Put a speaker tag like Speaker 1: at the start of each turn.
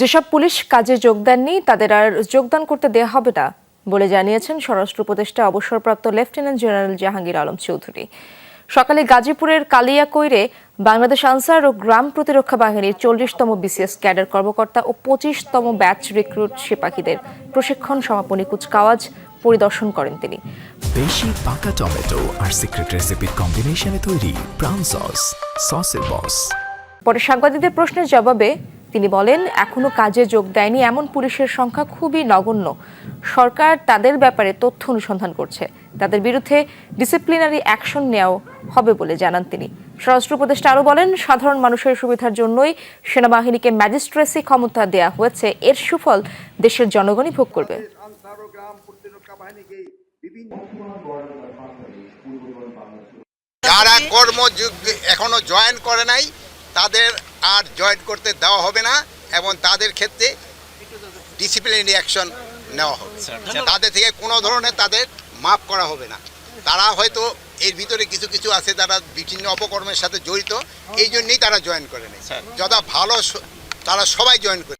Speaker 1: যেসব পুলিশ কাজে যোগ দেননি তাদের আর যোগদান করতে দেয়া হবে না বলে জানিয়েছেন স্বরাষ্ট্র উপদেষ্টা অবসরপ্রাপ্ত লেফটেন্যান্ট জেনারেল জাহাঙ্গীর আলম চৌধুরী। সকালে গাজীপুরের কালিয়াকৈরে বাংলাদেশ আনসার ও গ্রাম প্রতিরক্ষা বাহিনীর চল্লিশতম বিসিএস ক্যাডার কর্মকর্তা ও পঁচিশতম ব্যাচ রিক্রুট সিপাহীদের প্রশিক্ষণ সমাপনী কুচকাওয়াজ পরিদর্শন করেন তিনি।
Speaker 2: বেশি পাকা টমেটো আর সিক্রেট রেসিপির কম্বিনেশনে তৈরি প্রাউন সস সসের বস
Speaker 1: পরে সাংবাদিকদের প্রশ্নের জবাবে তিনি বলেন এখনও কাজে যোগ দেয়নি। এমন পুলিশের সংখ্যা খুবই নগণ্য। সরকার তাদের ব্যাপারে তথ্য অনুসন্ধান করছে। তাদের বিরুদ্ধে ডিসিপ্লিনারি অ্যাকশন নেওয়াও হবে বলে জানান তিনি। স্বরাষ্ট্র উপদেষ্টা আরও বলেন সাধারণ মানুষের সুবিধার জন্যই সেনাবাহিনীকে ম্যাজিস্ট্রেসি ক্ষমতা দেয়া হয়েছে। এর সুফল দেশের জনগণই ভোগ করবে।
Speaker 3: যারা কর্মযুগ এখনও জয়েন করে নাই তাদের আর জয়েন করতে দেওয়া হবে না এবং তাদের ক্ষেত্রে ডিসিপ্লিন অ্যাকশন নেওয়া হবে। তাদের থেকে কোনো ধরনের তাদের মাফ করা হবে না। তারা হয়তো এর ভিতরে কিছু কিছু আছে তারা বিভিন্ন অপকর্মের সাথে জড়িত এই জন্যেই তারা জয়েন করে নেয়। যথা ভালো তারা সবাই জয়েন করে